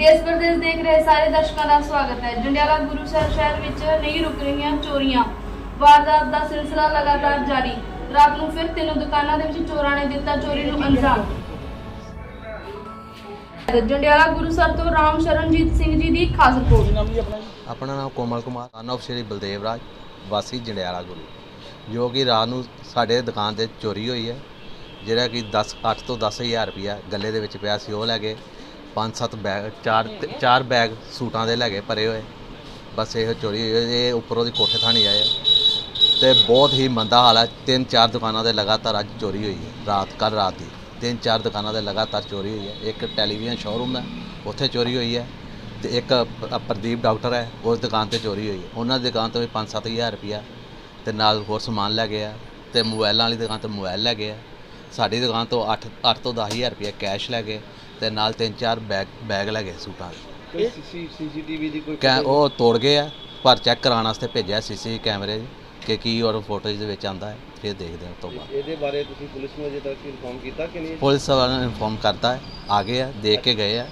ਦੇਸ਼ ਵਿਦੇਸ਼ ਦੇਖ ਰਹੇ ਸਾਰੇ ਦਰਸ਼ਕਾਂ ਦਾ ਸਵਾਗਤ ਹੈ। ਜੰਡਿਆਲਾ ਗੁਰੂ ਸਾਹਿਬ ਸ਼ਹਿਰ ਵਿੱਚ ਨਹੀਂ ਰੁਕ ਰਹੀਆਂ ਚੋਰੀਆਂ। ਵਾਰਦਾਤ ਦਾ ਸਿਲਸਿਲਾ ਲਗਾਤਾਰ ਜਾਰੀ। ਰਾਤ ਨੂੰ ਫਿਰ ਤਿੰਨ ਦੁਕਾਨਾਂ ਦੇ ਵਿੱਚ ਚੋਰਾਂ ਨੇ ਦਿੱਤਾ ਚੋਰੀ ਨੂੰ ਅੰਜਾਮ। ਜੰਡਿਆਲਾ ਗੁਰੂ ਸਾਹਿਬ ਤੋਂ ਰਾਮ ਸ਼ਰਨਜੀਤ ਸਿੰਘ ਜੀ ਦੀ ਖਾਸ ਰਿਪੋਰਟ। ਆਪਣਾ ਨਾਮ ਕੋਮਲ ਕੁਮਾਰ ਸਨ ਸ਼੍ਰੀ ਬਲਦੇਵ ਰਾਜ ਵਾਸੀ ਜੰਡਿਆਲਾ ਗੁਰੂ। ਜੋ ਕਿ ਰਾਤ ਨੂੰ ਸਾਡੇ ਦੁਕਾਨ ਤੇ ਚੋਰੀ ਹੋਈ ਹੈ। ਜਿਹੜਾ ਕਿ 10 8 ਤੋਂ 10000 ਰੁਪਇਆ ਗੱਲੇ ਦੇ ਵਿੱਚ ਪਿਆ ਸੀ ਉਹ ਲੈ ਗਏ ਪੰਜ ਸੱਤ ਬੈਗ, ਚਾਰ ਚਾਰ ਬੈਗ ਸੂਟਾਂ ਦੇ ਲੈ ਗਏ ਭਰੇ ਹੋਏ। ਬਸ ਇਹੋ ਚੋਰੀ ਹੋਈ ਹੈ। ਇਹ ਉੱਪਰੋਂ ਦੀ ਕੋਠੇ ਥਾਣੀ ਆਏ ਆ। ਤੇ ਬਹੁਤ ਹੀ ਮੰਦਾ ਹਾਲ ਹੈ ਤਿੰਨ ਚਾਰ ਦੁਕਾਨਾਂ ਦੇ ਲਗਾਤਾਰ ਅੱਜ ਚੋਰੀ ਹੋਈ ਹੈ, ਰਾਤ ਕੱਲ ਰਾਤ ਦੀ। ਤਿੰਨ ਚਾਰ ਦੁਕਾਨਾਂ ਦੇ ਲਗਾਤਾਰ ਚੋਰੀ ਹੋਈ ਹੈ। ਇੱਕ ਟੈਲੀਵਿਜ਼ਨ ਸ਼ੋਰੂਮ ਹੈ, ਉੱਥੇ ਚੋਰੀ ਹੋਈ ਹੈ ਤੇ ਇੱਕ ਪ- ਪ੍ਰਦੀਪ ਡਾਕਟਰ ਹੈ, ਉਸ ਦੁਕਾਨ ਤੇ ਚੋਰੀ ਹੋਈ ਹੈ। ਉਹਨਾਂ ਦੀ ਦੁਕਾਨ ਤੋਂ ਵੀ 5-7000 ਰੁਪਇਆ ਤੇ ਨਾਲ ਹੋਰ ਸਮਾਨ ਲੈ ਗਿਆ ਆ ਤੇ ਮੋਬਾਈਲਾਂ ਵਾਲੀ ਦੁਕਾਨ ਤੋਂ ਮੋਬਾਈਲ ਲੈ ਗਏ ਆ। ਸਾਡੀ ਦੁਕਾਨ ਤੋਂ 8 8 ਤੋਂ 10000 ਰੁਪਇਆ ਕੈਸ਼ ਲੈ ਗਏ। ਤੇ ਨਾਲ ਤਿੰਨ ਚਾਰ ਬੈਗ ਬੈਗ ਲੈ ਗਏ ਸੂਟਾਂ ਦੇ। ਸੀਸੀਟੀਵੀ ਦੀ ਕੋਈ ਕੈ ਉਹ ਤੋੜ ਗਏ ਆ ਪਰ ਚੈੱਕ ਕਰਾਉਣ ਵਾਸਤੇ ਭੇਜਿਆ ਸੀਸੀ ਕੈਮਰੇ ਕਿ ਕੀ ਔਰ ਫੋਟੋਜ਼ ਦੇ ਵਿੱਚ ਆਂਦਾ ਹੈ ਫਿਰ ਦੇਖਦੇ ਹਾਂ ਤੋਂ ਬਾਅਦ। ਇਹਦੇ ਬਾਰੇ ਤੁਸੀਂ ਪੁਲਿਸ ਨੂੰ ਅਜੇ ਤੱਕ ਇਨਫੋਰਮ ਕੀਤਾ ਕਿ ਨਹੀਂ? ਪੁਲਿਸ ਵਾਲਿਆਂ ਨੇ ਇਨਫੋਰਮ ਕਰਤਾ ਹੈ ਆ ਗਏ ਆ ਦੇਖ ਕੇ ਗਏ ਆ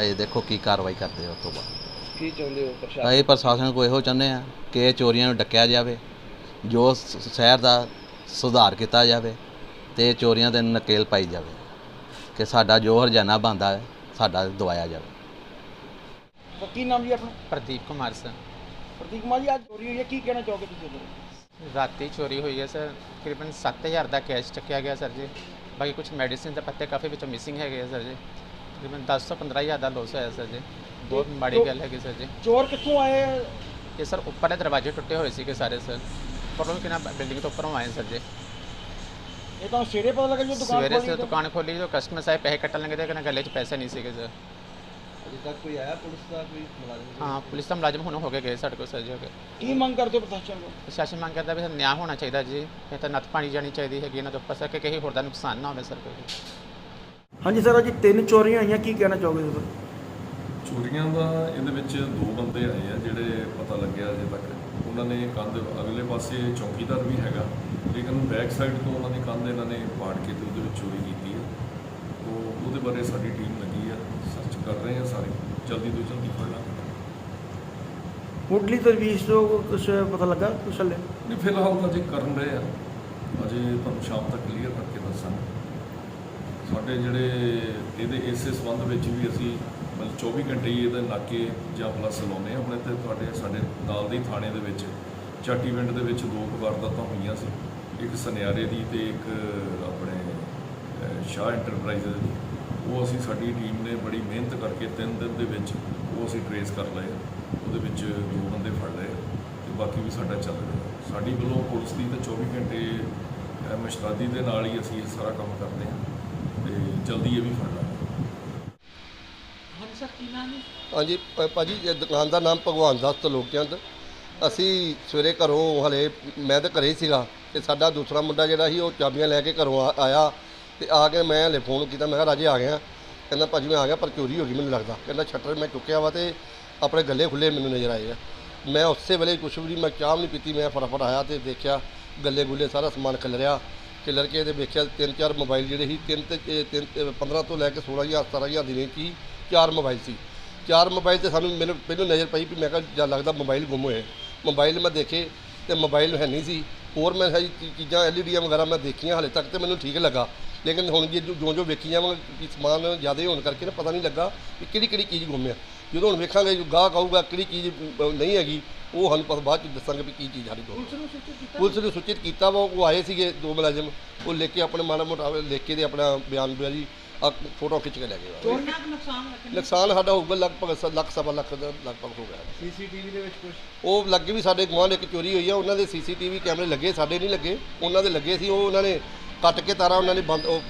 ਅਜੇ ਦੇਖੋ ਕੀ ਕਾਰਵਾਈ ਕਰਦੇ ਆ ਤੋਂ ਬਾਅਦ। ਕੀ ਚਾਹੁੰਦੇ ਹੋ ਪ੍ਰਸ਼ਾਸਨ? ਅਸੀਂ ਪ੍ਰਸ਼ਾਸਨ ਕੋਲ ਇਹੋ ਚਾਹੁੰਦੇ ਆ ਕਿ ਇਹ ਚੋਰੀਆਂ ਨੂੰ ਡੱਕਿਆ ਜਾਵੇ ਜੋ ਸ- ਸ਼ਹਿਰ ਦਾ ਸੁਧਾਰ ਕੀਤਾ ਜਾਵੇ ਤੇ ਇਹ ਚੋਰੀਆਂ ਤੇ ਨਕੇਲ ਪਾਈ ਜਾਵੇ। ਕਿ ਸਾਡਾ ਜੋ ਹਰਜਾਨਾ ਬਣਦਾ ਹੈ ਸਾਡਾ ਦਵਾਇਆ ਜਾਵੇ। ਕੀ ਨਾਮ ਜੀ ਆਪਣਾ? ਪ੍ਰਦੀਪ ਕੁਮਾਰ ਸਰ। ਪ੍ਰਤੀਕ ਕੁਮਾਰ ਜੀ ਅੱਜ ਚੋਰੀ ਹੋਈ ਹੈ ਕੀ ਕਹਿਣਾ ਚਾਹੋਗੇ ਤੁਸੀਂ ਰਾਤੀ ਚੋਰੀ ਹੋਈ ਹੈ ਸਰ। ਤਕਰੀਬਨ 7000 ਦਾ ਕੈਸ਼ ਚੱਕਿਆ ਗਿਆ ਸਰ ਜੀ। ਬਾਕੀ ਕੁਝ ਮੈਡੀਸਿਨ ਦੇ ਪੱਤੇ ਕਾਫੀ ਵਿੱਚੋਂ ਮਿਸਿੰਗ ਹੈਗੇ ਆ ਸਰ ਜੀ। ਤਕਰੀਬਨ 10 ਤੋਂ 15000 ਦਾ ਲੋਸ ਹੋਇਆ ਸਰ ਜੀ। ਬਹੁਤ ਮਾੜੀ ਗੱਲ ਹੈਗੀ ਸਰ ਜੀ। ਚੋਰ ਕਿੱਥੋਂ ਆਏ? ਇਹ ਸਰ ਉੱਪਰਲੇ ਦਰਵਾਜ਼ੇ ਟੁੱਟੇ ਹੋਏ ਸੀਗੇ ਸਾਰੇ ਸਰ। ਪ੍ਰੋਬਲਮ ਕਿ ਨਾ ਬਿਲਡਿੰਗ ਤੋਂ ਉੱਪਰੋਂ ਆਏ ਸਰ ਜੀ। ਇਹ ਤਾਂ ਸਵੇਰੇ ਪਤਾ ਲੱਗਾ ਜਦੋਂ ਸਵੇਰੇ ਸੇ ਦੁਕਾਨ ਖੋਲੀ ਜੋ ਕਸਟਮਰ ਸਾਹਿਬ ਪੈਸੇ ਕੱਟਣ ਲੱਗੇ ਤੇ ਕਹਿੰਦਾ ਗੱਲੇ 'ਚ ਪੈਸੇ ਨਹੀਂ ਸੀਗੇ ਸਰ ਅਜੇ ਤੱਕ ਕੋਈ ਆਇਆ ਪੁਲਿਸ ਦਾ ਕੋਈ ਮੁਲਾਜ਼ਮ? ਹਾਂ ਪੁਲਿਸ ਦਾ ਮੁਲਾਜ਼ਮ ਹੁਣ ਹੋ ਕੇ ਗਏ ਸਾਡੇ ਕੋਲ ਸਰ ਜੀ ਹੋ ਕੇ। ਕੀ ਮੰਗ ਕਰਦੇ ਹੋ ਪ੍ਰਸ਼ਾਸਨ ਕੋਲ? ਪ੍ਰਸ਼ਾਸਨ ਮੰਗ ਕਰਦਾ ਵੀ ਸਰ ਨਿਆਂ ਹੋਣਾ ਚਾਹੀਦਾ ਜੀ। ਇਹ ਤਾਂ ਨੱਥ ਪਾਣੀ ਜਾਣੀ ਚਾਹੀਦੀ ਹੈਗੀ ਇਹਨਾਂ ਦੇ ਉੱਪਰ ਸਰ ਕਿ ਕਿਸੇ ਹੋਰ ਦਾ ਨੁਕਸਾਨ ਨਾ ਹੋਵੇ ਸਰ ਕੋਈ। ਹਾਂਜੀ ਸਰ ਅੱਜ ਤਿੰਨ ਚੋਰੀਆਂ ਹੋਈਆਂ ਕੀ ਕਹਿਣਾ ਚਾਹੋਗੇ ਤੁਸੀਂ? ਚੋਰੀਆਂ ਦਾ ਇਹਦੇ ਵਿੱਚ ਦੋ ਬੰਦੇ ਆਏ ਆ ਜਿਹੜੇ ਪਤਾ ਲੱਗਿਆ ਅਜੇ ਤੱਕ। ਉਹਨਾਂ ਨੇ ਕੰਧ ਅਗਲੇ ਪਾਸੇ ਚੌਕੀਦਾਰ ਵੀ ਹੈਗਾ। ਲੇਕਿਨ ਬੈਕ ਸਾਈਡ ਤੋਂ ਉਹਨਾਂ ਦੀ ਕੰਧ ਇਹਨਾਂ ਨੇ ਪਾੜ ਕੇ ਤੇ ਉਹਦੇ ਵਿੱਚ ਚੋਰੀ ਕੀਤੀ ਹੈ ਤੋਂ ਉਹਦੇ ਬਾਰੇ ਸਾਡੀ ਟੀਮ ਲੱਗੀ ਆ ਸਰਚ ਕਰ ਰਹੇ ਆ ਸਾਰੇ। ਜਲਦੀ ਤੋਂ ਜਲਦੀ ਫੜ ਲਾਂਗੇ ਮੁੱਢਲੀ ਤਜਵੀਜ਼ ਤੋਂ ਕੁਝ ਪਤਾ ਲੱਗਾ ਕੁਛ ਹਲੇ? ਨਹੀਂ ਫਿਲਹਾਲ ਤਾਂ ਅਜੇ ਕਰਨ ਰਹੇ ਆ। ਅਜੇ ਤੁਹਾਨੂੰ ਸ਼ਾਮ ਤੱਕ ਕਲੀਅਰ ਕਰਕੇ ਦੱਸਾਂਗੇ। ਸਾਡੇ ਜਿਹੜੇ ਇਹਦੇ ਇਸੇ ਸੰਬੰਧ ਵਿੱਚ ਵੀ ਅਸੀਂ ਮਤਲਬ 24 ਘੰਟੇ ਹੀ ਇਹਦੇ ਨਾਕੇ ਜਾਂ ਪਲੱਸ ਲਾਉਂਦੇ ਆ ਹੁਣ ਇੱਥੇ ਤੁਹਾਡੇ ਸਾਡੇ ਨਾਲ ਦੇ ਹੀ ਥਾਣੇ ਦੇ ਵਿੱਚ ਚਾਟੀ ਪਿੰਡ ਦੇ ਵਿੱਚ ਦੋ ਵਾਰਦਾਤਾਂ ਹੋਈਆਂ ਸੀ। ਇੱਕ ਸੁਨਿਆਰੇ ਦੀ ਤੇ ਇੱਕ ਆਪਣੇ ਸ਼ਾਹ ਇੰਟਰਪ੍ਰਾਈਜ਼ਸ ਦੀ। ਉਹ ਅਸੀਂ ਸਾਡੀ ਟੀਮ ਨੇ ਬੜੀ ਮਿਹਨਤ ਕਰਕੇ ਤਿੰਨ ਦਿਨ ਦੇ ਵਿੱਚ ਉਹ ਅਸੀਂ ਟਰੇਸ ਕਰ ਲਏ। ਆ। ਉਹਦੇ ਵਿੱਚ ਦੋ ਬੰਦੇ ਫੜ ਲਏ ਆ ਤੇ ਬਾਕੀ ਵੀ ਸਾਡਾ ਚੱਲ ਰਿਹਾ। ਸਾਡੀ ਵੱਲੋਂ ਪੁਲਿਸ ਦੀ ਤਾਂ 24 ਘੰਟੇ ਮੁਸ਼ਤਾਦੀ ਦੇ ਨਾਲ ਹੀ ਅਸੀਂ ਇਹ ਸਾਰਾ ਕੰਮ ਕਰਦੇ ਹਾਂ ਤੇ ਜਲਦੀ ਇਹ ਵੀ ਫੜ ਲਾਂਗੇ। ਹਾਂਜੀ ਭਾਜੀ ਇਹ ਦੁਕਾਨ ਦਾ ਨਾਮ ਭਗਵਾਨ ਦਾਸ ਤਲੋਕਚੰਦ ਅਸੀਂ ਸਵੇਰੇ ਘਰੋਂ ਹਲੇ ਮੈਂ ਤਾਂ ਘਰੇ ਹੀ ਸੀਗਾ। ਤੇ ਸਾਡਾ ਦੂਸਰਾ ਮੁੰਡਾ ਜਿਹੜਾ ਸੀ, ਉਹ ਚਾਬੀਆਂ ਲੈ ਕੇ ਘਰੋਂ ਆ- ਆਇਆ ਤੇ ਆ ਕੇ ਮੈਂ ਹਲੇ ਫੋਨ ਕੀਤਾ, ਮੈਂ ਕਿਹਾ ਰਾਜੇ ਆ ਗਿਆ। ਕਹਿੰਦਾ, ਭਾਜੀ, ਮੈਂ ਆ ਗਿਆ, ਪਰ ਚੋਰੀ ਹੋ ਗਈ ਮੈਨੂੰ ਲੱਗਦਾ। ਕਹਿੰਦਾ, ਸ਼ਟਰ ਮੈਂ ਚੁੱਕਿਆ ਵਾ ਤੇ ਆਪਣੇ ਗੱਲੇ ਖੁੱਲੇ ਮੈਨੂੰ ਨਜ਼ਰ ਆਏ ਆ। ਮੈਂ ਉਸੇ ਵੇਲੇ ਕੁਛ ਵੀ ਨਹੀਂ ਮੈਂ ਚਾਹ ਵੀ ਨਹੀਂ ਪੀਤੀ, ਮੈਂ ਫਟਾਫਟ ਆਇਆ ਤੇ ਦੇਖਿਆ ਗੱਲੇ ਗੁੱਲੇ ਸਾਰਾ ਸਮਾਨ ਖਿਲਰਿਆ। ਖਿਲਰ ਕੇ ਤੇ ਵੇਖਿਆ ਤਿੰਨ ਚਾਰ ਮੋਬਾਈਲ ਜਿਹੜੇ ਸੀ, ਤਿੰਨ ਤੇ, ਇਹ ਤਿੰਨ ਤੇ 15 ਤੋਂ ਲੈ ਕੇ 16000 17000 ਦੀ ਰੇਂਜ 'ਚ ਹੀ ਚਾਰ ਮੋਬਾਈਲ ਸੀ। ਚਾਰ ਮੋਬਾਈਲ ਤੇ ਸਾਨੂੰ ਮੈਨੂੰ ਪਹਿਲਾਂ ਨਜ਼ਰ ਪਈ ਵੀ ਮੈਂ ਕਿਹਾ, ਜਾਂ ਲੱਗਦਾ ਮੋਬਾਈਲ ਗੁੰਮ ਹੋਏ। ਮੋਬਾਈਲ ਮੈਂ ਦੇਖੇ ਤੇ ਮੋਬਾਈਲ ਹੈ ਨਹੀਂ ਸੀ। ਹੋਰ ਮੈਂ ਸਾਰੀ ਚੀ- ਚੀਜ਼ਾਂ ਐਲਈਡੀਆਂ ਵਗੈਰਾ ਮੈਂ ਦੇਖੀਆਂ ਹਾਲੇ ਤੱਕ ਤੇ ਮੈਨੂੰ ਠੀਕ ਲੱਗਾ। ਲੇਕਿਨ ਹੁਣ ਜੇ ਜੋ ਜੋ ਵੇਖੀ ਜਾਵਾਂਗੇ ਕਿ ਸਮਾਨ ਜ਼ਿਆਦਾ ਹੋਣ ਕਰਕੇ ਨਾ ਪਤਾ ਨਹੀਂ ਲੱਗਾ ਕਿ ਕਿਹੜੀ ਕਿਹੜੀ ਚੀਜ਼ ਗੁੰਮ ਆ। ਜਦੋਂ ਹੁਣ ਵੇਖਾਂਗੇ ਜੋ ਗਾਹਕ ਆਊਗਾ ਕਿਹੜੀ ਚੀਜ਼ ਅ, ਨਹੀਂ ਹੈਗੀ ਉਹ ਸਾਨੂੰ ਪਤਾ ਬਾਅਦ ਚ ਦੱਸਾਂਗੇ ਵੀ ਕੀ ਚੀਜ਼ ਸਾਡੇ ਕੋਲ ਪੁਲਿਸ ਨੂੰ ਸੂਚਿਤ ਕੀਤਾ ਵਾ ਉਹ ਆਏ ਸੀਗੇ ਦੋ ਮੁਲਾਜ਼ਮ ਉਹ ਲਿਖ ਕੇ ਆਪਣੇ ਮਾੜਾ ਮੋਟਾ ਲਿਖ ਕੇ ਤੇ ਆਪਣਾ ਬਿਆਨ ਬਿਆ ਜੀ। ਆ ਫੋਟੋ ਖਿੱਚ ਕੇ ਲੈ ਗਏ ਵਾ। ਨੁਕਸਾਨ ਸਾਡਾ ਹੋਊਗਾ ਲਗਭਗ ਸ- ਲੱਖ ਸਵਾ ਲੱਖ ਦਾ ਲਗਭਗ ਹੋ ਗਿਆ। ਸੀਸੀਟੀਵੀ ਦੇ ਵਿੱਚ ਕੁਝ ਉਹ ਲੱਗੇ ਵੀ ਸਾਡੇ ਗੁਆਂਢ ਇੱਕ ਚੋਰੀ ਹੋਈ ਆ ਉਹਨਾਂ ਦੇ ਸੀਸੀਟੀਵੀ ਕੈਮਰੇ ਲੱਗੇ ਸਾਡੇ ਨਹੀਂ ਲੱਗੇ। ਉਹਨਾਂ ਦੇ ਲੱਗੇ ਸੀ ਉਹ ਉਹਨਾਂ ਨੇ ਕੱਟ ਕੇ ਤਾਰਾ ਉਹਨਾਂ ਨੇ ਬੰਦ ਉਹ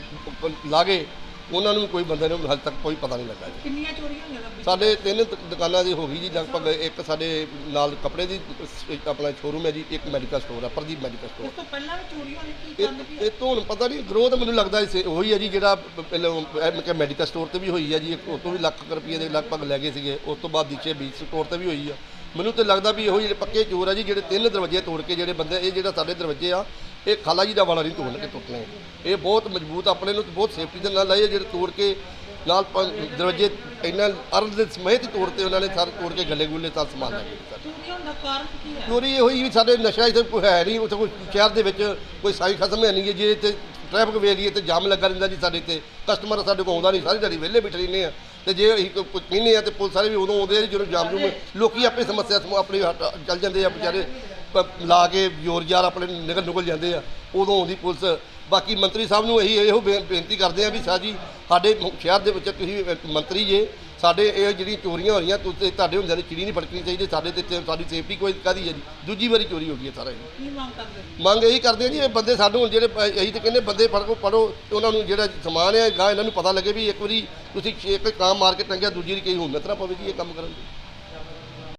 ਉਹ ਲਾ ਗਏ। ਉਹਨਾਂ ਨੂੰ ਕੋਈ ਬੰਦੇ ਨੂੰ ਹਾਲੇ ਤੱਕ ਕੋਈ ਪਤਾ ਨਹੀਂ ਲੱਗਾ ਜੀ। ਕਿੰਨੀਆਂ ਚੋਰੀਆਂ ਹੋਈਆਂ ਲੱਭੀ ਸਾਡੇ ਤਿੰਨ ਦ- ਦੁਕਾਨਾਂ ਦੀ ਹੋ ਗਈ ਜੀ ਲਗਭਗ ਇੱਕ ਸਾਡੇ ਨਾਲ ਕੱਪੜੇ ਦੀ ਸ- ਆਪਣਾ ਸ਼ੋਰੂਮ ਹੈ ਜੀ ਇੱਕ ਮੈਡੀਕਲ ਸਟੋਰ ਹੈ ਪ੍ਰਦੀਪ ਮੈਡੀਕਲ ਸਟੋਰ ਤੋਂ ਪਹਿਲਾਂ ਵੀ ਕੀ ਇਹ ਇਹ ਤੋਂ ਹੁਣ ਪਤਾ ਨਹੀਂ ਗਰੋਥ ਮੈਨੂੰ ਲੱਗਦਾ ਇਸੇ ਉਹੀ ਹੈ ਜੀ ਜਿਹੜਾ ਪ- ਪਹਿਲਾਂ ਮੈਡੀਕਲ ਸਟੋਰ ਤੇ ਵੀ ਹੋਈ ਹੈ ਜੀ ਇੱਕ ਉਹ ਤੋਂ ਵੀ ਲੱਖ ਕੁ ਰੁਪਏ ਦੇ ਲਗਭਗ ਲੈ ਗਏ ਸੀਗੇ ਉਸ ਤੋਂ ਬਾਅਦ ਦੀਚੇ ਬੀਚ ਸਟੋਰ ਤੇ ਵੀ ਹੋਈ ਆ। ਮੈਨੂੰ ਤੇ ਲੱਗਦਾ ਵੀ ਇਹੋ ਜਿਹੜੇ ਪੱਕੇ ਚੋਰ ਆ ਜੀ ਜਿਹੜੇ ਤਿੰਨ ਦਰਵਾਜ਼ੇ ਤੋੜ ਕੇ ਜਿਹੜੇ ਬੰਦੇ ਇਹ ਜਿਹੜਾ ਸਾਡੇ ਦਰਵਾਜ਼ੇ ਆ ਇਹ ਖਾਲਾ ਜੀ ਦਾ ਵਾਲਾ ਨਹੀਂ ਤੋੜ ਕੇ ਟੁੱਟਣੇ ਇਹ ਬਹੁਤ ਮਜ਼ਬੂਤ ਆਪਣੇ ਨੂੰ ਤੇ ਬਹੁਤ ਸੇਫਟੀ ਦੇ ਨਾਲ ਲਾਏ ਆ ਜਿਹੜੇ ਤੋੜ ਕੇ ਨਾਲ ਦਰਵਾਜ਼ੇ ਇੰਨਾ ਅਰਧ ਦੇ ਸਮੇਤ ਤੋੜਤੇ ਉਹਨਾਂ ਨੇ ਸਾਰੇ ਤੋੜ ਕੇ ਗੱਲੇ ਗੁੱਲੇ ਸਾਰਾ ਸਮਾਨ ਲੈ ਗਏ ਚੋਰੀ ਇਹੋ ਹੀ ਵੀ ਸਾਡੇ ਨਸ਼ਾ ਇੱਥੇ ਕੋਈ ਹੈ ਨਹੀਂ ਉੱਥੇ ਕੋਈ ਸ਼ਹਿਰ ਦੇ ਵਿੱਚ ਕੋਈ ਸਾਈ ਖਤਮ ਹੈ ਨਹੀਂ। ਜੇ ਇੱਥੇ ਟ੍ਰੈਫਿਕ ਵੇਲੀਏ ਤੇ ਜਾਮ ਲੱਗਾ ਰਹਿੰਦਾ ਜੀ ਸਾਡੇ ਤੇ ਕਸਟਮਰ ਸਾਡੇ ਕੋਲ ਆਉਂਦਾ ਨਹੀਂ ਸਾਰੀ ਦਿਹਾੜੀ ਵਿਹਲੇ ਬੈਠੇ ਰਹਿੰਦੇ ਆ। ਤੇ ਜੇ ਅਸੀਂ ਕੋਈ ਕੋਈ ਕਹਿੰਦੇ ਆ ਤੇ ਪੁਲਿਸ ਵਾਲੇ ਵੀ ਉਦੋਂ ਆਉਂਦੇ ਆ ਜਦੋਂ ਜਾਮ ਜੂਮ ਲੋਕੀ ਆਪਣੀ ਸਮੱਸਿਆ ਆਪਣੀ ਚੱਲ ਜਾਂਦੇ ਆ ਵਿਚਾਰੇ। ਲਾ ਕੇ ਜ਼ੋਰ ਜ਼ਾਰ ਆਪਣੇ ਨਿਕਲ ਨਿਕਲ ਜਾਂਦੇ ਆ ਉਦੋਂ ਆਉਂਦੀ ਪੁਲਿਸ। ਬਾਕੀ ਮੰਤਰੀ ਸਾਹਿਬ ਨੂੰ ਇਹੀ ਇਹੋ ਬੇਨਤੀ ਕਰਦੇ ਆ ਵੀ ਸਾਹ ਜੀ ਸਾਡੇ ਸ਼ਹਿਰ ਦੇ ਵਿੱਚ ਤੁਸੀਂ ਮੰਤਰੀ ਜੇ ਸਾਡੇ ਇਹ ਜਿਹੜੀਆਂ ਚੋਰੀਆਂ ਹੋ ਰਹੀਆਂ ਤੁਸੀਂ ਤੁਹਾਡੇ ਹੁੰਦਿਆਂ ਦੀ ਚਿੜੀ ਨਹੀਂ ਫੜਕਣੀ ਚਾਹੀਦੀ ਸਾਡੇ ਤੇ ਸਾਡੀ ਸੇਫਟੀ ਕੋਈ ਕਾਦੀ ਹੈ ਜੀ? ਦੂਜੀ ਵਾਰੀ ਚੋਰੀ ਹੋ ਗਈ ਹੈ ਸਾਰਾ ਇਹ। ਕੀ ਮੰਗ ਕਰਦੇ? ਮੰਗ ਇਹੀ ਕਰਦੇ ਆ ਜੀ ਇਹ ਬੰਦੇ ਸਾਨੂੰ ਹੁਣ ਜਿਹੜੇ ਅਸੀਂ ਤੇ ਕਹਿੰਦੇ ਬੰਦੇ ਫੜੋ ਪੜੋ ਤੇ ਉਹਨਾਂ ਨੂੰ ਜਿਹੜਾ ਸਮਾਨ ਹੈ ਗਾਂ ਇਹਨਾਂ ਨੂੰ ਪਤਾ ਲੱਗੇ ਵੀ ਇੱਕ ਵਾਰੀ ਤੁਸੀਂ ਇੱਕ ਕਾਂ ਮਾਰ ਕੇ ਟੰਗਿਆ ਦੂਜੀ ਵਾਰੀ ਕਈ ਹਿੰਮਤ ਨਾ ਪਵੇ ਜੀ ਇਹ ਕੰਮ ਕਰਨ ਦੀ।